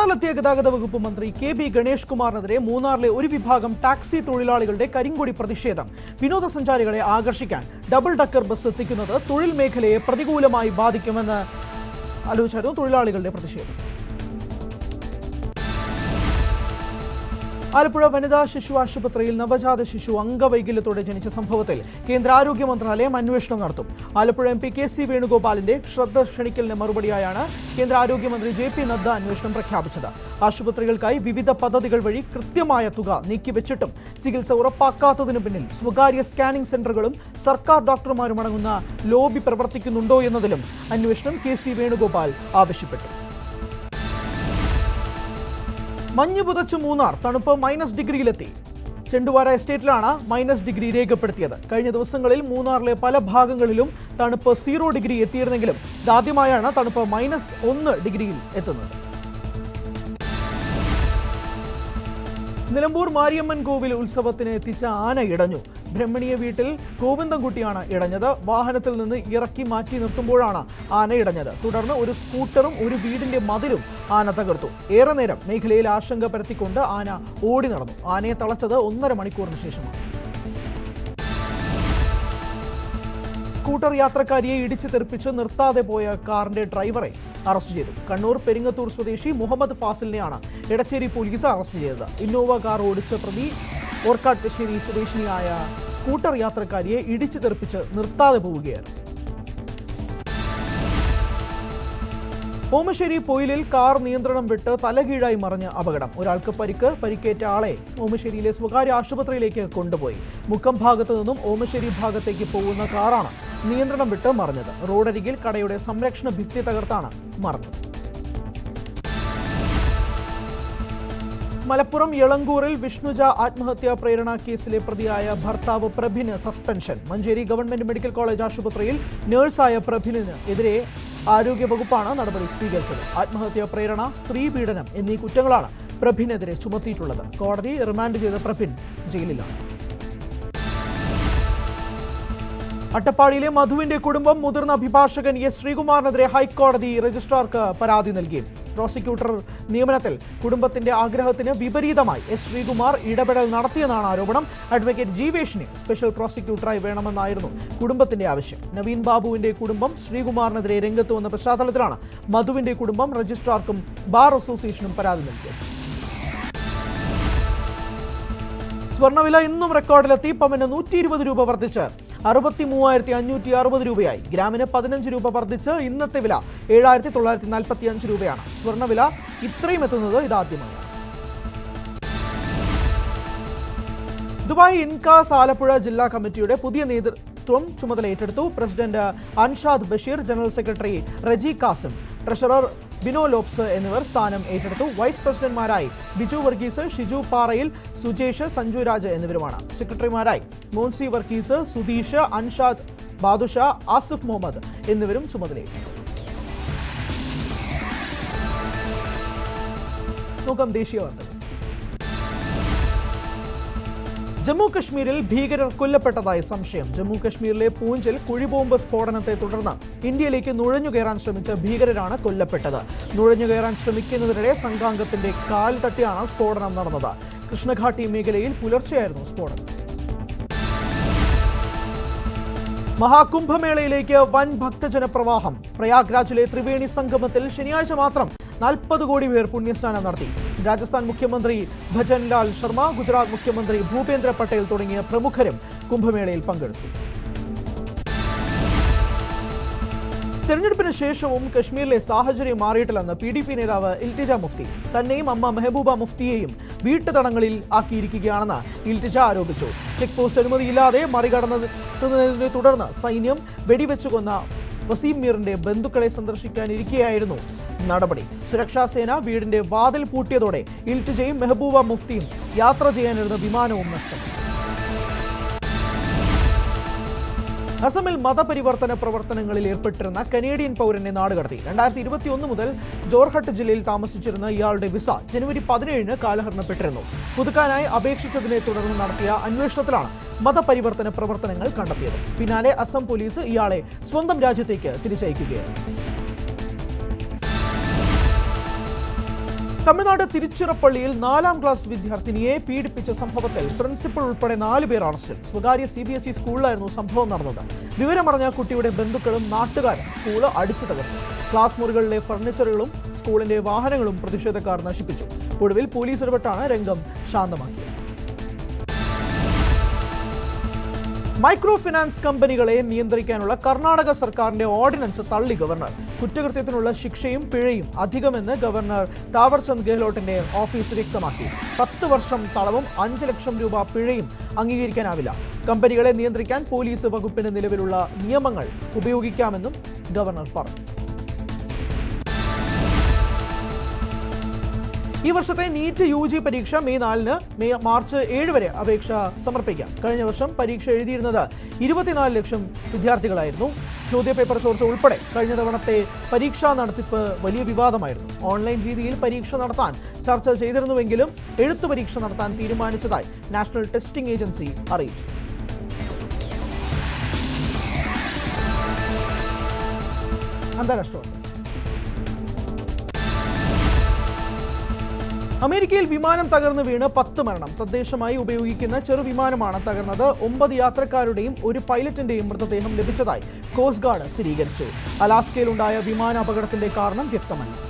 മൂന്നാറിലെത്തിയ ഗതാഗത വകുപ്പ് മന്ത്രി കെ ബി ഗണേഷ് കുമാറിനെതിരെ മൂന്നാറിലെ ഒരു വിഭാഗം ടാക്സി തൊഴിലാളികളുടെ കരിങ്കൊടി പ്രതിഷേധം. വിനോദസഞ്ചാരികളെ ആകർഷിക്കാൻ ഡബിൾ ഡക്കർ ബസ് എത്തിക്കുന്നത് തൊഴിൽ മേഖലയെ പ്രതികൂലമായി ബാധിക്കുമെന്ന് ആലോചിച്ചായിരുന്നു തൊഴിലാളികളുടെ പ്രതിഷേധം. ആലപ്പുഴ വനിതാ ശിശു ആശുപത്രിയിൽ നവജാത ശിശു അംഗവൈകല്യത്തോടെ ജനിച്ച സംഭവത്തിൽ കേന്ദ്ര ആരോഗ്യ മന്ത്രാലയം അന്വേഷണം നടത്തും. Alappuzha M P K C വേണുഗോപാലിന്റെ ശ്രദ്ധ ക്ഷണിക്കലിന് മറുപടിയായാണ് കേന്ദ്ര ആരോഗ്യമന്ത്രി ജെ പി നദ്ദ അന്വേഷണം പ്രഖ്യാപിച്ചത്. ആശുപത്രികൾക്കായി വിവിധ പദ്ധതികൾ വഴി കൃത്യമായ തുക നീക്കിവെച്ചിട്ടും ചികിത്സ ഉറപ്പാക്കാത്തതിനു പിന്നിൽ സ്വകാര്യ സ്കാനിംഗ് സെന്ററുകളും സർക്കാർ ഡോക്ടർമാരും അടങ്ങുന്ന ലോബി പ്രവർത്തിക്കുന്നുണ്ടോ എന്നതിലും അന്വേഷണം കെ സി വേണുഗോപാൽ ആവശ്യപ്പെട്ടു. മഞ്ഞ് പുതച്ച് മൂന്നാർ തണുപ്പ് മൈനസ് ഡിഗ്രിയിലെത്തി. ചെണ്ടുവാര എസ്റ്റേറ്റിലാണ് മൈനസ് ഡിഗ്രി രേഖപ്പെടുത്തിയത്. കഴിഞ്ഞ ദിവസങ്ങളിൽ മൂന്നാറിലെ പല ഭാഗങ്ങളിലും തണുപ്പ് സീറോ ഡിഗ്രി എത്തിയിരുന്നെങ്കിലും ഇതാദ്യമായാണ് തണുപ്പ് മൈനസ് ഒന്ന് ഡിഗ്രിയിൽ എത്തുന്നത്. നിലമ്പൂർ മാരിയമ്മൻ കോവിൽ ഉത്സവത്തിന് എത്തിച്ച ആന ഇടഞ്ഞു. ബ്രഹ്മണിയ വീട്ടിൽ ഗോവിന്ദൻകുട്ടിയാണ് ഇടഞ്ഞത്. വാഹനത്തിൽ നിന്ന് ഇറക്കി മാറ്റി നിർത്തുമ്പോഴാണ് ആന ഇടഞ്ഞത്. തുടർന്ന് ഒരു സ്കൂട്ടറും ഒരു വീടിന്റെ മതിലും ആന തകർത്തു. ഏറെ നേരം മേഖലയിൽ ആശങ്ക പരത്തിക്കൊണ്ട് ആന ഓടി നടന്നു. ആനയെ തളച്ചത് ഒന്നര മണിക്കൂറിന് ശേഷമാണ്. സ്കൂട്ടർ യാത്രക്കാരിയെ ഇടിച്ചു തെറിപ്പിച്ച് നിർത്താതെ പോയ കാറിന്റെ ഡ്രൈവറെ അറസ്റ്റ് ചെയ്തു. കണ്ണൂർ പെരിങ്ങത്തൂർ സ്വദേശി മുഹമ്മദ് ഫാസിലിനെയാണ് എടച്ചേരി പോലീസ് അറസ്റ്റ് ചെയ്തത്. ഇന്നോവ കാർ ഓടിച്ച പ്രതി ഓർക്കാട്ട്ശ്ശേരി സ്വദേശിനിയായ സ്കൂട്ടർ യാത്രക്കാരിയെ ഇടിച്ചു തെറിപ്പിച്ച് നിർത്താതെ പോവുകയാണ്. ഓമശ്ശേരി പൊയിലിൽ കാർ നിയന്ത്രണം വിട്ട് തലകീഴായി മറിഞ്ഞ് അപകടം. ഒരാൾക്ക് പരിക്ക് പരിക്കേറ്റ ആളെ ഓമശ്ശേരിയിലെ സ്വകാര്യ ആശുപത്രിയിലേക്ക് കൊണ്ടുപോയി. മുക്കം ഭാഗത്തു നിന്നും ഓമശ്ശേരി ഭാഗത്തേക്ക് പോകുന്ന കാറാണ് നിയന്ത്രണം വിട്ട് മറിഞ്ഞത്. റോഡരികിൽ കടയുടെ സംരക്ഷണ ഭിത്തി തകർത്താണ് മറിഞ്ഞത് മലപ്പുറം ഇളങ്കൂറിൽ വിഷ്ണുജ ആത്മഹത്യാ പ്രേരണ കേസിലെ പ്രതിയായ ഭർത്താവ് പ്രഭിന് suspension. Manjeri government medical college ആശുപത്രിയിൽ നഴ്സായ പ്രഭിന് എതിരെ ആരോഗ്യവകുപ്പാണ് നടപടി സ്വീകരിച്ചത്. ആത്മഹത്യാ പ്രേരണ സ്ത്രീ പീഡനം എന്നീ കുറ്റങ്ങളാണ് പ്രഭിനെതിരെ ചുമത്തിയിട്ടുള്ളത്. കോടതി റിമാൻഡ് ചെയ്ത പ്രഭിൻ ജയിലിലാണ്. അട്ടപ്പാടിയിലെ മധുവിന്റെ കുടുംബം മുതിർന്ന അഭിഭാഷകൻ എസ് ശ്രീകുമാറിനെതിരെ ഹൈക്കോടതി രജിസ്ട്രാർക്ക് പരാതി നൽകി. പ്രോസിക്യൂട്ടർ നിയമനത്തിൽ കുടുംബത്തിന്റെ ആഗ്രഹത്തിന് വിപരീതമായി എസ് ശ്രീകുമാർ ഇടപെടൽ നടത്തിയെന്നാണ് ആരോപണം. അഡ്വക്കേറ്റ് ജീവേഷിനെ സ്പെഷ്യൽ പ്രോസിക്യൂട്ടറായി വേണമെന്നായിരുന്നു കുടുംബത്തിന്റെ ആവശ്യം. നവീൻ ബാബുവിന്റെ കുടുംബം ശ്രീകുമാറിനെതിരെ രംഗത്ത് വന്ന പശ്ചാത്തലത്തിലാണ് മധുവിന്റെ കുടുംബം രജിസ്ട്രാർക്കും ബാർ അസോസിയേഷനും പരാതി നൽകിയത്. സ്വർണവില ഇന്നും റെക്കോർഡിലെത്തി. പവന് നൂറ്റി ഇരുപത് രൂപ വർദ്ധിച്ച്. അറുപത്തി മൂവായിരത്തി അഞ്ഞൂറ്റി അറുപത് രൂപയായി. ഗ്രാമിന് പതിനഞ്ച് രൂപ വർദ്ധിച്ച് ഇന്നത്തെ വില ഏഴായിരത്തി തൊള്ളായിരത്തി നാൽപ്പത്തി അഞ്ച് രൂപയാണ്. സ്വർണവില ഇത്രയും എത്തുന്നത് ഇതാദ്യമാണ് ദുബായ് ഇൻകാസ് ആലപ്പുഴ ജില്ലാ കമ്മിറ്റിയുടെ പുതിയ നേതൃത്വം ചുമതല ഏറ്റെടുത്തു. President Anshad Basheer general secretary Reji Kasim treasurer Bino Lopez എന്നിവർ സ്ഥാനം ഏറ്റെടുത്തു. വൈസ് പ്രസിഡന്റ്മാരായി ബിജു വർഗീസ് ഷിജു പാറയിൽ സുജേഷ് സഞ്ജു രാജ് എന്നിവരുമാണ്. സെക്രട്ടറിമാരായി മോൻസി വർഗീസ് സുധീഷ് അൻഷാദ് ബാദുഷ ആസിഫ് മുഹമ്മദ് എന്നിവരും ചുമതലയേറ്റു. നോക്കാം ദേശീയ വാർത്തകൾ. ജമ്മു കശ്മീരിൽ ഭീകരർ കൊല്ലപ്പെട്ടതായി സംശയം. ജമ്മു കശ്മീരിലെ പൂഞ്ചിൽ കുഴിബോംബ് സ്ഫോടനത്തെ തുടർന്ന് ഇന്ത്യയിലേക്ക് നുഴഞ്ഞുകയറാൻ ശ്രമിച്ച ഭീകരരാണ് കൊല്ലപ്പെട്ടത്. നുഴഞ്ഞുകയറാൻ ശ്രമിക്കുന്നതിനിടെ സംഘാംഗത്തിന്റെ കാൽ തട്ടിയാണ് സ്ഫോടനം നടന്നത്. കൃഷ്ണഘാട്ടി മേഖലയിൽ പുലർച്ചെയായിരുന്നു സ്ഫോടനം. മഹാകുംഭമേളയിലേക്ക് വൻ ഭക്തജനപ്രവാഹം. പ്രയാഗ്രാജിലെ ത്രിവേണി സംഗമത്തിൽ ശനിയാഴ്ച മാത്രം നാൽപ്പത് കോടി പേർ പുണ്യസ്നാനം നടത്തി. രാജസ്ഥാൻ മുഖ്യമന്ത്രി ഭജൻലാൽ ശർമ്മ ഗുജറാത്ത് മുഖ്യമന്ത്രി ഭൂപേന്ദ്ര പട്ടേൽ തുടങ്ങിയ പ്രമുഖരും കുംഭമേളയിൽ പങ്കെടുത്തു. തെരഞ്ഞെടുപ്പിന് ശേഷവും കശ്മീരിലെ സാഹചര്യം മാറിയിട്ടില്ലെന്ന് പി ഡി പി നേതാവ് ഇൽറ്റിജ മുഫ്തി തന്നെയും അമ്മ മെഹബൂബ മുഫ്തിയെയും വീട്ടുതടങ്ങളിൽ ആക്കിയിരിക്കുകയാണെന്ന് ഇൽറ്റിജ ആരോപിച്ചു. ചെക്ക് പോസ്റ്റ് അനുമതിയില്ലാതെ മറികടന്നതിനെ തുടർന്ന് സൈന്യം വെടിവെച്ചു കൊന്ന വസീം മീറിന്റെ ബന്ധുക്കളെ സന്ദർശിക്കാനിരിക്കെയായിരുന്നു നടപടി. സുരക്ഷാ സേന വീടിന്റെ വാതിൽ പൂട്ടിയതോടെ ഇൽറ്റിജയും മെഹബൂബ മുഫ്തിയും യാത്ര ചെയ്യാനിരുന്ന വിമാനവും നഷ്ടമായി അസമിൽ മതപരിവർത്തന പ്രവർത്തനങ്ങളിൽ ഏർപ്പെട്ടിരുന്ന കനേഡിയൻ പൗരനെ നാടുകടത്തി. രണ്ടായിരത്തി ഇരുപത്തി ഒന്ന് മുതൽ ജോർഹട്ട് ജില്ലയിൽ താമസിച്ചിരുന്ന ഇയാളുടെ വിസ ജനുവരി പതിനേഴിന് കാലഹരണപ്പെട്ടിരുന്നു. പുതുക്കാനായി അപേക്ഷിച്ചതിനെ തുടർന്ന് നടത്തിയ അന്വേഷണത്തിലാണ് മതപരിവർത്തന പ്രവർത്തനങ്ങൾ കണ്ടെത്തിയത്. പിന്നാലെ അസം പോലീസ് ഇയാളെ സ്വന്തം രാജ്യത്തേക്ക് തിരിച്ചയക്കുകയായിരുന്നു. തമിഴ്നാട് തിരുച്ചിറപ്പള്ളിയിൽ നാലാം ക്ലാസ് വിദ്യാർത്ഥിനിയെ പീഡിപ്പിച്ച സംഭവത്തിൽ പ്രിൻസിപ്പൽ ഉൾപ്പെടെ നാല് പേർ അറസ്റ്റിൽ സ്വകാര്യ സി ബി എസ് ഇ സ്കൂളിലായിരുന്നു സംഭവം നടന്നത്. വിവരമറിഞ്ഞ കുട്ടിയുടെ ബന്ധുക്കളും നാട്ടുകാരും സ്കൂൾ അടിച്ചു തകർത്തു. ക്ലാസ് മുറികളിലെ ഫർണിച്ചറുകളും സ്കൂളിന്റെ വാഹനങ്ങളും പ്രതിഷേധക്കാർ നശിപ്പിച്ചു. ഒടുവിൽ പോലീസ് ഇടപെട്ടാണ് രംഗം ശാന്തമാക്കിയത്. മൈക്രോ ഫിനാൻസ് കമ്പനികളെ നിയന്ത്രിക്കാനുള്ള കർണാടക സർക്കാരിന്റെ ഓർഡിനൻസ് തള്ളി ഗവർണർ. കുറ്റകൃത്യത്തിനുള്ള ശിക്ഷയും പിഴയും അധികമെന്ന് ഗവർണർ താവർചന്ദ് ഗെഹ്ലോട്ടിന്റെ ഓഫീസ് വ്യക്തമാക്കി. പത്ത് വർഷം തടവും അഞ്ച് ലക്ഷം രൂപ പിഴയും അംഗീകരിക്കാനാവില്ല. കമ്പനികളെ നിയന്ത്രിക്കാൻ പോലീസ് വകുപ്പിന് നിലവിലുള്ള നിയമങ്ങൾ ഉപയോഗിക്കാമെന്നും ഗവർണർ പറഞ്ഞു. ഈ വർഷത്തെ നീറ്റ് യു ജി പരീക്ഷ മെയ് നാലിന് മെയ് മാർച്ച് ഏഴ് വരെ അപേക്ഷ സമർപ്പിക്കാം. കഴിഞ്ഞ വർഷം പരീക്ഷ എഴുതിയിരുന്നത് ഇരുപത്തിനാല് ലക്ഷം വിദ്യാർത്ഥികളായിരുന്നു. ചോദ്യപേപ്പർ ചോർച്ച ഉൾപ്പെടെ കഴിഞ്ഞ തവണത്തെ പരീക്ഷാ നടത്തിപ്പ് വലിയ വിവാദമായിരുന്നു. ഓൺലൈൻ രീതിയിൽ പരീക്ഷ നടത്താൻ ചർച്ച ചെയ്തിരുന്നുവെങ്കിലും എഴുത്തു പരീക്ഷ നടത്താൻ തീരുമാനിച്ചതായി നാഷണൽ ടെസ്റ്റിംഗ് ഏജൻസി അറിയിച്ചു. അന്താരാഷ്ട്ര അമേരിക്കയിൽ വിമാനം തകർന്നു വീണ് പത്ത് മരണം. തദ്ദേശമായി ഉപയോഗിക്കുന്ന ചെറുവിമാനമാണ് തകർന്നത്. ഒമ്പത് യാത്രക്കാരുടെയും ഒരു പൈലറ്റിന്റെയും മൃതദേഹം ലഭിച്ചതായി കോസ്റ്റ് ഗാർഡ് സ്ഥിരീകരിച്ചു. അലാസ്കയിലുണ്ടായ വിമാന അപകടത്തിന്റെ കാരണം വ്യക്തമല്ല.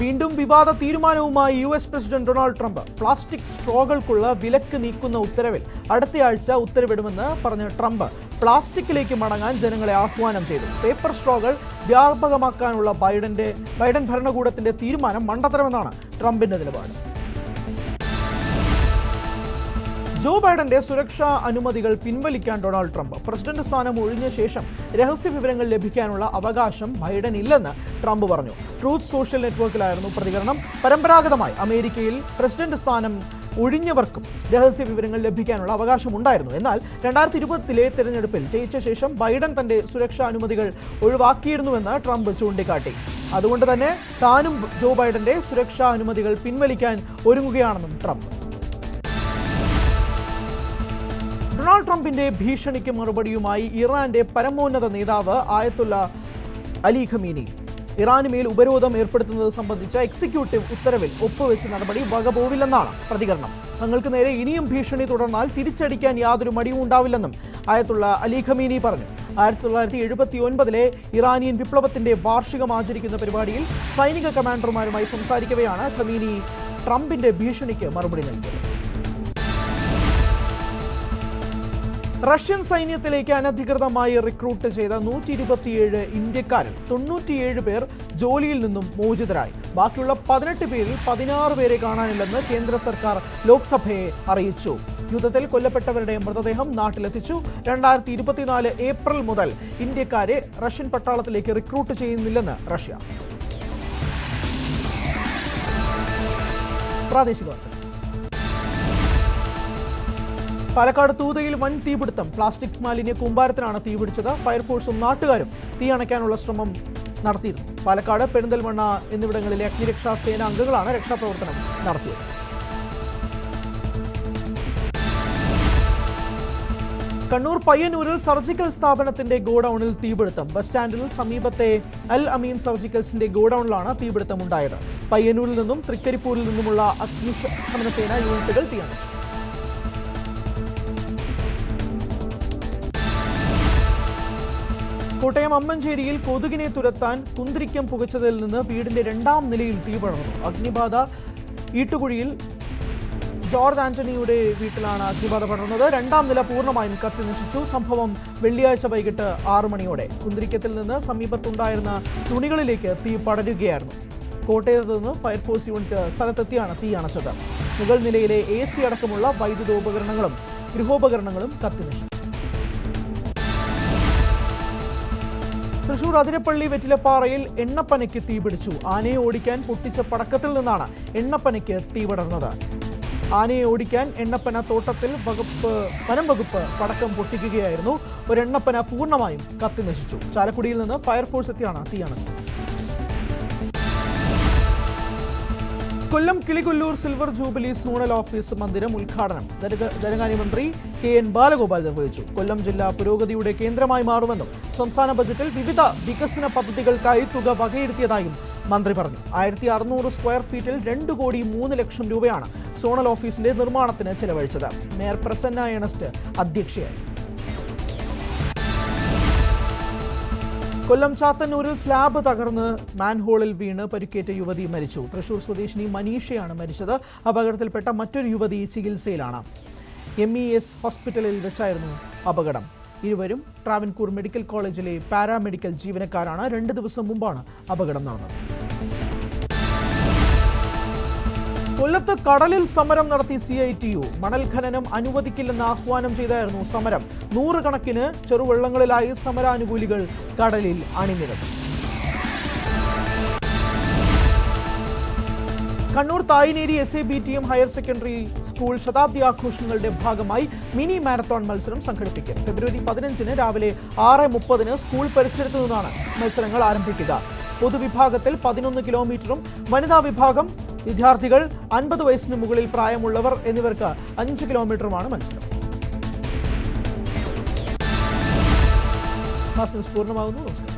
വീണ്ടും വിവാദ തീരുമാനവുമായി U S president Donald Trump plastic സ്ട്രോകൾക്കുള്ള വിലക്ക് നീക്കുന്ന ഉത്തരവിൽ അടുത്തയാഴ്ച ഉത്തരവിടുമെന്ന് പറഞ്ഞ ട്രംപ് പ്ലാസ്റ്റിക്കിലേക്ക് മടങ്ങാൻ ജനങ്ങളെ ആഹ്വാനം ചെയ്തു. പേപ്പർ സ്ട്രോകൾ വ്യാപകമാക്കാനുള്ള ബൈഡന്റെ ബൈഡൻ ഭരണകൂടത്തിന്റെ തീരുമാനം മണ്ടത്തരമെന്നാണ് ട്രംപിന്റെ നിലപാട്. ജോ ബൈഡന്റെ സുരക്ഷാ അനുമതികൾ പിൻവലിക്കാൻ ഡൊണാൾഡ് ട്രംപ്. പ്രസിഡന്റ് സ്ഥാനം ഒഴിഞ്ഞ ശേഷം രഹസ്യ വിവരങ്ങൾ ലഭിക്കാനുള്ള അവകാശം ബൈഡൻ ഇല്ലെന്ന് ട്രംപ് പറഞ്ഞു. ട്രൂത്ത് സോഷ്യൽ നെറ്റ്വർക്കിലായിരുന്നു പ്രതികരണം. പരമ്പരാഗതമായി അമേരിക്കയിൽ പ്രസിഡന്റ് സ്ഥാനം ഒഴിഞ്ഞവർക്കും രഹസ്യ വിവരങ്ങൾ ലഭിക്കാനുള്ള അവകാശമുണ്ടായിരുന്നു. എന്നാൽ രണ്ടായിരത്തി ഇരുപത്തിലെ തെരഞ്ഞെടുപ്പിൽ ജയിച്ച ശേഷം ബൈഡൻ തന്റെ സുരക്ഷാ അനുമതികൾ ഒഴിവാക്കിയിരുന്നുവെന്ന് ട്രംപ് ചൂണ്ടിക്കാട്ടി. അതുകൊണ്ട് തന്നെ താനും ജോ ബൈഡന്റെ സുരക്ഷാ അനുമതികൾ പിൻവലിക്കാൻ ഒരുങ്ങുകയാണെന്നും ട്രംപ് ഡൊണാൾഡ് ട്രംപിന്റെ ഭീഷണിക്ക് മറുപടിയുമായി ഇറാന്റെ പരമോന്നത നേതാവ് ആയത്തുള്ള അലി ഖമീനി. ഇറാന് മേൽ ഉപരോധം ഏർപ്പെടുത്തുന്നത് സംബന്ധിച്ച എക്സിക്യൂട്ടീവ് ഉത്തരവിൽ ഒപ്പുവെച്ച നടപടി വകപോവില്ലെന്നാണ് പ്രതികരണം. തങ്ങൾക്ക് നേരെ ഇനിയും ഭീഷണി തുടർന്നാൽ തിരിച്ചടിക്കാൻ യാതൊരു മടിയും ഉണ്ടാവില്ലെന്നും ആയത്തുള്ള അലി ഖമീനി പറഞ്ഞു. ആയിരത്തി തൊള്ളായിരത്തി എഴുപത്തി ഒൻപതിലെ ഇറാനിയൻ വിപ്ലവത്തിന്റെ വാർഷികം ആചരിക്കുന്ന പരിപാടിയിൽ സൈനിക കമാൻഡർമാരുമായി സംസാരിക്കവെയാണ് ഖമീനി ട്രംപിന്റെ ഭീഷണിക്ക് മറുപടി നൽകിയത്. റഷ്യൻ സൈന്യത്തിലേക്ക് അനധികൃതമായി റിക്രൂട്ട് ചെയ്ത നൂറ്റി ഇരുപത്തിയേഴ് ഇന്ത്യക്കാരിൽ തൊണ്ണൂറ്റിയേഴ് പേർ ജോലിയിൽ നിന്നും മോചിതരായി. ബാക്കിയുള്ള പതിനെട്ട് പേരിൽ പതിനാറ് പേരെ കാണാനില്ലെന്ന് കേന്ദ്ര സർക്കാർ ലോക്സഭയെ അറിയിച്ചു. യുദ്ധത്തിൽ കൊല്ലപ്പെട്ടവരുടെ മൃതദേഹം നാട്ടിലെത്തിച്ചു. രണ്ടായിരത്തി ഇരുപത്തിനാല് ഏപ്രിൽ മുതൽ ഇന്ത്യക്കാരെ റഷ്യൻ പട്ടാളത്തിലേക്ക് റിക്രൂട്ട് ചെയ്യുന്നില്ലെന്ന് റഷ്യ. പ്രാദേശിക വാർത്തകൾ. പാലക്കാട് തൂതയിൽ വൻ തീപിടുത്തം. പ്ലാസ്റ്റിക് മാലിന്യ കൂമ്പാരത്തിനാണ് തീപിടിച്ചത്. ഫയർഫോഴ്സും നാട്ടുകാരും തീ അണയ്ക്കാനുള്ള ശ്രമം നടത്തിയിരുന്നു. പാലക്കാട് പെരിന്തൽമണ്ണ എന്നിവിടങ്ങളിലെ അഗ്നിരക്ഷാ സേന അംഗങ്ങളാണ് രക്ഷാപ്രവർത്തനം നടത്തിയത്. കണ്ണൂർ പയ്യന്നൂരിൽ സർജിക്കൽ സ്ഥാപനത്തിന്റെ ഗോഡൌണിൽ തീപിടുത്തം. ബസ് സ്റ്റാൻഡിൽ സമീപത്തെ അൽ അമീൻ സർജിക്കൽസിന്റെ ഗോഡൌണിലാണ് തീപിടുത്തം ഉണ്ടായത് പയ്യന്നൂരിൽ നിന്നും തൃക്കരിപ്പൂരിൽ നിന്നുമുള്ള അഗ്നിശമന സേന യൂണിറ്റുകൾ തീയണച്ചു കോട്ടയം അമ്മഞ്ചേരിയിൽ കൊതുകിനെ തുരത്താൻ കുന്തിരിക്കം പുകച്ചതിൽ നിന്ന് വീടിന്റെ രണ്ടാം നിലയിൽ തീ പടർന്നു. അഗ്നിബാധ ഈട്ടുകുഴിയിൽ ജോർജ് ആന്റണിയുടെ വീട്ടിലാണ് അഗ്നിബാധ പടർന്നത്. രണ്ടാം നില പൂർണമായും കത്തി നശിച്ചു സംഭവം വെള്ളിയാഴ്ച വൈകിട്ട് ആറു മണിയോടെ. കുന്തിരിക്കത്തിൽ നിന്ന് സമീപത്തുണ്ടായിരുന്ന തുണികളിലേക്ക് തീ പടരുകയായിരുന്നു. കോട്ടയത്ത് നിന്ന് ഫയർഫോഴ്സ് യൂണിറ്റ് സ്ഥലത്തെത്തിയാണ് തീ അണച്ചത്. മുകൾ നിലയിലെ എ സി അടക്കമുള്ള വൈദ്യുതോപകരണങ്ങളും ഗൃഹോപകരണങ്ങളും കത്തി തൃശൂർ അതിരപ്പള്ളി വെറ്റിലപ്പാറയിൽ എണ്ണപ്പനയ്ക്ക് തീപിടിച്ചു ആനയെ ഓടിക്കാൻ പൊട്ടിച്ച പടക്കത്തിൽ നിന്നാണ് എണ്ണപ്പനയ്ക്ക് തീ പടർന്നത്. ആനയെ ഓടിക്കാൻ എണ്ണപ്പന തോട്ടത്തിൽ വകുപ്പ് വനം വകുപ്പ് പടക്കം പൊട്ടിക്കുകയായിരുന്നു. ഒരു എണ്ണപ്പന പൂർണമായും കത്തി നശിച്ചു ചാലക്കുടിയിൽ നിന്ന് ഫയർഫോഴ്സ് എത്തിയാണ് തീ Kollam Kilikollur silver jubilee zonal office മന്ദിരം ഉദ്ഘാടനം. ധനകാര്യ മന്ത്രി കെ എൻ ബാലഗോപാൽ നിർവഹിച്ചു. കൊല്ലം ജില്ല പുരോഗതിയുടെ കേന്ദ്രമായി മാറുമെന്നും സംസ്ഥാന ബജറ്റിൽ വിവിധ വികസന പദ്ധതികൾക്കായി തുക വകയിരുത്തിയതായും മന്ത്രി പറഞ്ഞു. ആയിരത്തി അറുന്നൂറ് സ്ക്വയർ ഫീറ്റിൽ രണ്ട് കോടി മൂന്ന് ലക്ഷം രൂപയാണ് സോണൽ ഓഫീസിന്റെ നിർമ്മാണത്തിന് ചെലവഴിച്ചത്. മേയർ പ്രസന്ന ഏണസ്റ്റ് അധ്യക്ഷയായി. കൊല്ലം ചാത്തന്നൂരിൽ സ്ലാബ് തകർന്ന് മാൻഹോളിൽ വീണ് പരിക്കേറ്റ യുവതി മരിച്ചു. തൃശൂർ സ്വദേശിനി മനീഷയാണ് മരിച്ചത്. അപകടത്തിൽപ്പെട്ട മറ്റൊരു യുവതി ചികിത്സയിലാണ്. എം ഇ എസ് ഹോസ്പിറ്റലിൽ വെച്ചായിരുന്നു അപകടം. ഇരുവരും ട്രാവൻകൂർ മെഡിക്കൽ കോളേജിലെ പാരാമെഡിക്കൽ ജീവനക്കാരാണ്. രണ്ട് ദിവസം മുമ്പാണ് അപകടം നടന്നത്. കൊല്ലത്ത് കടലിൽ സമരം നടത്തി സി ഐ ടി യു. മണൽ ഖനനം അനുവദിക്കില്ലെന്ന് ആഹ്വാനം ചെയ്തായിരുന്നു സമരം. നൂറുകണക്കിന് ചെറുവള്ളങ്ങളിലായി സമരാനുകൂലികൾ കടലിൽ അണിനിരന്നു. Kannur Thayineri S A B T M higher secondary school ശതാബ്ദി ആഘോഷങ്ങളുടെ ഭാഗമായി മിനി മാരത്തോൺ മത്സരം സംഘടിപ്പിക്കും. ഫെബ്രുവരി പതിനഞ്ചിന് രാവിലെ ആറ് മുപ്പതിന് സ്കൂൾ പരിസരത്തു നിന്നാണ് മത്സരങ്ങൾ ആരംഭിക്കുക. പൊതുവിഭാഗത്തിൽ പതിനൊന്ന് കിലോമീറ്ററും വനിതാ വിഭാഗം വിദ്യാർത്ഥികൾ അൻപത് വയസ്സിന് മുകളിൽ പ്രായമുള്ളവർ എന്നിവർക്ക് അഞ്ച് കിലോമീറ്ററുമാണ് മത്സരം. പൂർണമാകുന്നു. നമസ്കാരം.